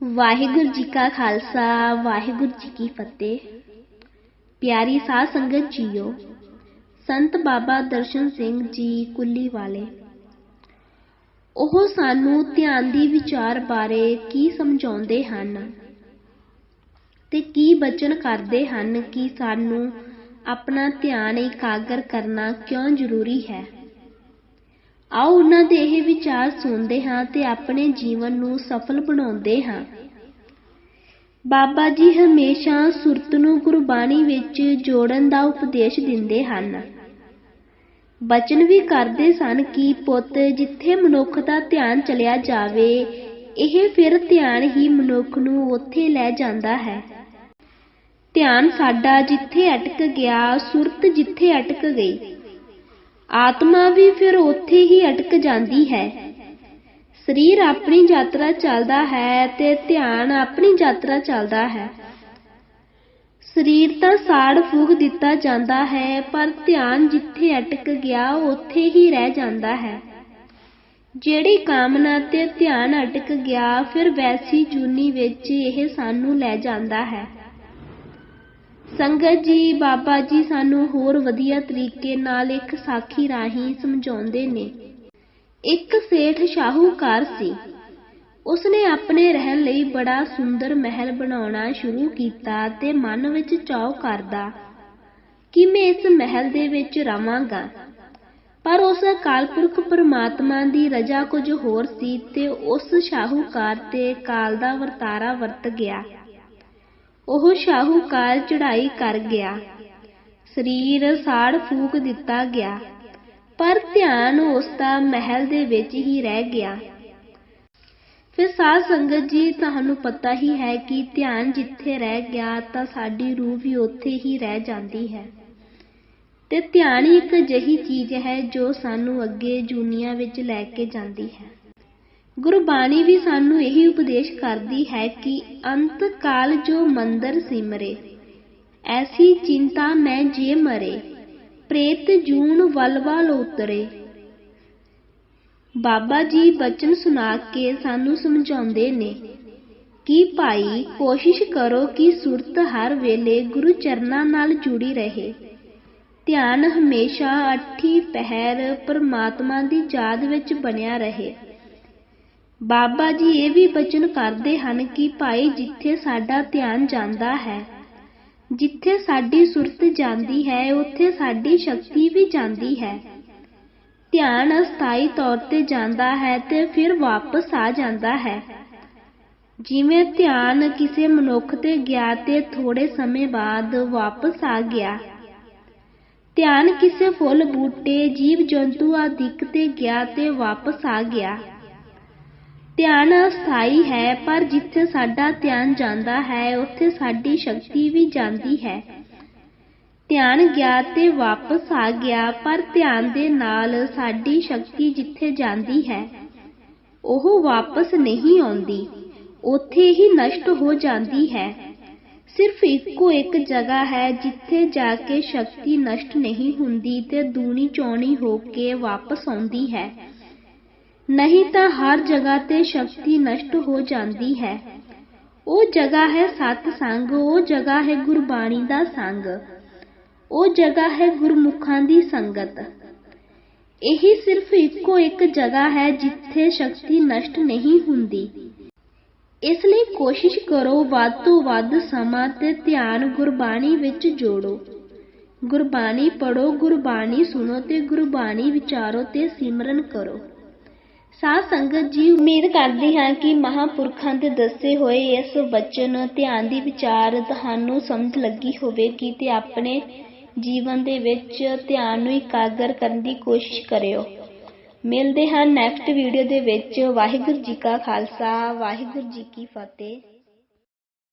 ਵਾਹਿਗੁਰੂ ਜੀ ਕਾ ਖਾਲਸਾ, ਵਾਹਿਗੁਰੂ ਜੀ ਕੀ ਫਤਿਹ। ਪਿਆਰੀ ਸਾਧ ਸੰਗਤ ਜੀਓ, ਸੰਤ ਬਾਬਾ ਦਰਸ਼ਨ ਸਿੰਘ ਜੀ ਕੁੱਲੀ ਵਾਲੇ, ਉਹ ਸਾਨੂੰ ਧਿਆਨ ਦੀ ਵਿਚਾਰ ਬਾਰੇ ਕੀ ਸਮਝਾਉਂਦੇ ਹਨ ਤੇ ਕੀ ਬਚਨ ਕਰਦੇ ਹਨ ਕਿ ਸਾਨੂੰ ਆਪਣਾ ਧਿਆਨ ਇਕਾਗਰ ਕਰਨਾ ਕਿਉਂ ਜ਼ਰੂਰੀ ਹੈ? ਆਓ ਉਹਨਾਂ ਦੇ ਇਹ ਵਿਚਾਰ ਸੁਣਦੇ ਹਾਂ ਤੇ ਆਪਣੇ ਜੀਵਨ ਨੂੰ ਸਫਲ ਬਣਾਉਂਦੇ ਹਾਂ। ਬਾਬਾ ਜੀ ਹਮੇਸ਼ਾ ਸੁਰਤ ਨੂੰ ਗੁਰਬਾਣੀ ਵਿੱਚ ਜੋੜਨ ਦਾ ਉਪਦੇਸ਼ ਦਿੰਦੇ ਹਨ। ਬਚਨ ਵੀ ਕਰਦੇ ਸਨ ਕਿ ਪੁੱਤ, ਜਿੱਥੇ ਮਨੁੱਖ ਦਾ ਧਿਆਨ ਚਲਿਆ ਜਾਵੇ, ਇਹ ਫਿਰ ਧਿਆਨ ਹੀ ਮਨੁੱਖ ਨੂੰ ਉੱਥੇ ਲੈ ਜਾਂਦਾ ਹੈ। ਧਿਆਨ ਸਾਡਾ ਜਿੱਥੇ ਅਟਕ ਗਿਆ, ਸੁਰਤ ਜਿੱਥੇ ਅਟਕ ਗਈ। ਆਤਮਾ ਵੀ ਫਿਰ ਉੱਥੇ ਹੀ ਅਟਕ ਜਾਂਦੀ ਹੈ। ਸਰੀਰ ਆਪਣੀ ਯਾਤਰਾ ਚੱਲਦਾ ਹੈ ਤੇ ਧਿਆਨ ਆਪਣੀ ਯਾਤਰਾ ਚੱਲਦਾ ਹੈ। ਸਰੀਰ ਤਾਂ ਸਾੜ ਫੂਕ ਦਿੱਤਾ ਜਾਂਦਾ ਹੈ, ਪਰ ਧਿਆਨ ਜਿੱਥੇ ਅਟਕ ਗਿਆ, ਉੱਥੇ ਹੀ ਰਹਿ ਜਾਂਦਾ ਹੈ। ਜਿਹੜੀ ਕਾਮਨਾ ਤੇ ਧਿਆਨ ਅਟਕ ਗਿਆ, ਫਿਰ ਵੈਸੀ ਜੂਨੀ ਵਿੱਚ ਇਹ ਸਾਨੂੰ ਲੈ ਜਾਂਦਾ ਹੈ। ਸੰਗਤ ਜੀ, ਬਾਬਾ ਜੀ ਸਾਨੂੰ ਹੋਰ ਵਧੀਆ ਤਰੀਕੇ ਨਾਲ ਇੱਕ ਸਾਖੀ ਰਾਹੀਂ ਸਮਝਾਉਂਦੇ ਨੇ। ਇੱਕ ਸੇਠ ਸ਼ਾਹੂਕਾਰ ਸੀ। ਉਸਨੇ ਆਪਣੇ ਰਹਿਣ ਲਈ ਬੜਾ ਸੁੰਦਰ ਮਹਿਲ ਬਣਾਉਣਾ ਸ਼ੁਰੂ ਕੀਤਾ ਤੇ ਮਨ ਵਿੱਚ ਚਾਅ ਕਰਦਾ ਕਿ ਮੈਂ ਇਸ ਮਹਿਲ ਦੇ ਵਿੱਚ ਰਵਾਂਗਾ। ਪਰ ਉਸ ਅਕਾਲ ਪੁਰਖ ਪਰਮਾਤਮਾ ਦੀ ਰਜ਼ਾ ਕੁਝ ਹੋਰ ਸੀ ਤੇ ਉਸ ਸ਼ਾਹੂਕਾਰ ਤੇ ਕਾਲ ਦਾ ਵਰਤਾਰਾ ਵਰਤ ਗਿਆ। ਉਹ ਸ਼ਾਹੂਕਾਰ ਚੜਾਈ ਕਰ ਗਿਆ। ਸਰੀਰ ਸਾੜ ਫੂਕ ਦਿੱਤਾ ਗਿਆ। ਪਰ ਧਿਆਨ ਉਸ ਦਾ ਮਹਿਲ ਦੇ ਵਿੱਚ ਹੀ ਰਹਿ ਗਿਆ। ਫਿਰ ਸਾਧ ਸੰਗਤ ਜੀ, ਤੁਹਾਨੂੰ ਪਤਾ ਹੀ ਹੈ ਕਿ ਧਿਆਨ ਜਿੱਥੇ ਰਹਿ ਗਿਆ, ਤਾਂ ਸਾਡੀ ਰੂਹ ਵੀ ਉੱਥੇ ਹੀ ਰਹਿ ਜਾਂਦੀ ਹੈ। ਤੇ ਧਿਆਨ ਇੱਕ ਅਜਿਹੀ ਚੀਜ਼ ਹੈ ਜੋ ਸਾਨੂੰ ਅੱਗੇ ਜੂਨੀਆਂ ਵਿੱਚ ਲੈ ਕੇ ਜਾਂਦੀ ਹੈ। ਗੁਰਬਾਣੀ ਵੀ ਸਾਨੂੰ ਇਹੀ ਉਪਦੇਸ਼ ਕਰਦੀ ਹੈ ਕਿ ਅੰਤ ਕਾਲ ਜੋ ਮੰਦਰ ਸਿਮਰੇ, ਐਸੀ ਚਿੰਤਾ ਮੈਂ ਜੇ ਮਰੇ, ਪ੍ਰੇਤ ਜੂਨ ਵਲ ਵਲ ਉਤਰੇ। ਬਾਬਾ ਜੀ ਬਚਨ ਸੁਣਾ ਕੇ ਸਾਨੂੰ ਸਮਝਾਉਂਦੇ ਨੇ ਕਿ ਭਾਈ ਕੋਸ਼ਿਸ਼ ਕਰੋ ਕਿ ਸੁਰਤ ਹਰ ਵੇਲੇ ਗੁਰੂ ਚਰਨਾਂ ਨਾਲ ਜੁੜੀ ਰਹੇ। ਧਿਆਨ ਹਮੇਸ਼ਾ ਅੱਠੀ ਪਹਿਰ ਪਰਮਾਤਮਾ ਦੀ ਯਾਦ ਵਿੱਚ ਬਣਿਆ ਰਹੇ। ਬਾਬਾ ਜੀ ਇਹ ਵੀ ਬਚਨ ਕਰਦੇ ਹਨ ਕਿ ਭਾਈ ਜਿੱਥੇ ਸਾਡਾ ਧਿਆਨ ਜਾਂਦਾ ਹੈ, ਜਿੱਥੇ ਸਾਡੀ ਸੁਰਤ ਜਾਂਦੀ ਹੈ, ਉੱਥੇ ਸਾਡੀ ਸ਼ਕਤੀ ਵੀ ਜਾਂਦੀ ਹੈ। ਧਿਆਨ ਅਸਥਾਈ ਤੌਰ ਤੇ ਜਾਂਦਾ ਹੈ ਤੇ ਫਿਰ ਵਾਪਸ ਆ ਜਾਂਦਾ ਹੈ। ਜਿਵੇਂ ਧਿਆਨ ਕਿਸੇ ਮਨੁੱਖ ਤੇ ਗਿਆ ਤੇ ਥੋੜੇ ਸਮੇਂ ਬਾਅਦ ਵਾਪਸ ਆ ਗਿਆ। ਧਿਆਨ ਕਿਸੇ ਫੁੱਲ, ਬੂਟੇ ਜੀਵ ਜੰਤੂ ਆਦਿਕ ਤੇ ਗਿਆ ਤੇ ਵਾਪਸ ਆ ਗਿਆ। ਧਿਆਨ ਅਸਥਾਈ ਹੈ, ਪਰ ਜਿੱਥੇ ਸਾਡਾ ਧਿਆਨ ਜਾਂਦਾ ਹੈ, ਉੱਥੇ ਸਾਡੀ ਸ਼ਕਤੀ ਵੀ ਜਾਂਦੀ ਹੈ। ਧਿਆਨ ਗਿਆ ਤੇ ਵਾਪਸ ਆ ਗਿਆ, ਪਰ ਧਿਆਨ ਦੇ ਨਾਲ ਸਾਡੀ ਸ਼ਕਤੀ ਜਿੱਥੇ ਜਾਂਦੀ ਹੈ, ਉਹ ਵਾਪਸ ਨਹੀਂ ਆਉਂਦੀ। ਉੱਥੇ ਹੀ ਨਸ਼ਟ ਹੋ ਜਾਂਦੀ ਹੈ। ਸਿਰਫ ਇੱਕੋ ਇੱਕ ਜਗ੍ਹਾ ਹੈ, ਜਿੱਥੇ ਜਾ ਕੇ ਸ਼ਕਤੀ ਨਸ਼ਟ ਨਹੀਂ ਹੁੰਦੀ ਤੇ ਦੂਣੀ ਚੌਣੀ ਹੋ ਕੇ ਵਾਪਸ ਆਉਂਦੀ ਹੈ। ਨਹੀਂ ਤਾਂ ਹਰ ਜਗ੍ਹਾ ਤੇ ਸ਼ਕਤੀ ਨਸ਼ਟ ਹੋ ਜਾਂਦੀ ਹੈ। ਉਹ ਜਗ੍ਹਾ ਹੈ ਸਤ ਸੰਗ, ਉਹ ਜਗ੍ਹਾ ਹੈ ਗੁਰਬਾਣੀ ਦਾ ਸੰਗ, ਉਹ ਜਗ੍ਹਾ ਹੈ ਗੁਰਮੁਖਾਂ ਦੀ ਸੰਗਤ। ਇਹੀ ਸਿਰਫ ਇੱਕੋ ਇੱਕ ਜਗ੍ਹਾ ਹੈ ਜਿੱਥੇ ਸ਼ਕਤੀ ਨਸ਼ਟ ਨਹੀਂ ਹੁੰਦੀ। ਇਸ ਲਈ ਕੋਸ਼ਿਸ਼ ਕਰੋ ਵੱਧ ਤੋਂ ਵੱਧ ਸਮਾਂ ਤੇ ਧਿਆਨ ਗੁਰਬਾਣੀ ਵਿੱਚ ਜੋੜੋ। ਗੁਰਬਾਣੀ ਪੜੋ ਗੁਰਬਾਣੀ ਸੁਣੋ ਤੇ ਗੁਰਬਾਣੀ ਵਿਚਾਰੋ ਤੇ ਸਿਮਰਨ ਕਰੋ। ਸਾਧ ਸੰਗਤ ਜੀ, ਉਮੀਦ ਕਰਦੀ ਹਾਂ ਕਿ ਮਹਾਪੁਰਖਾਂ ਦੇ ਦੱਸੇ ਹੋਏ ਇਸ ਬਚਨ ਧਿਆਨ ਦੀ ਵਿਚਾਰ ਤੁਹਾਨੂੰ ਸਮਝ ਲੱਗੀ ਹੋਵੇਗੀ ਤੇ ਆਪਣੇ ਜੀਵਨ ਦੇ ਵਿੱਚ ਧਿਆਨ ਨੂੰ ਇਕਾਗਰ ਕਰਨ ਦੀ ਕੋਸ਼ਿਸ਼ ਕਰਿਓ। ਮਿਲਦੇ ਹਾਂ ਨੈਕਸਟ ਵੀਡੀਓ ਦੇ ਵਿੱਚ। ਵਾਹਿਗੁਰੂ ਜੀ ਕਾ ਖਾਲਸਾ, ਵਾਹਿਗੁਰੂ ਜੀ ਕੀ ਫਤਿਹ।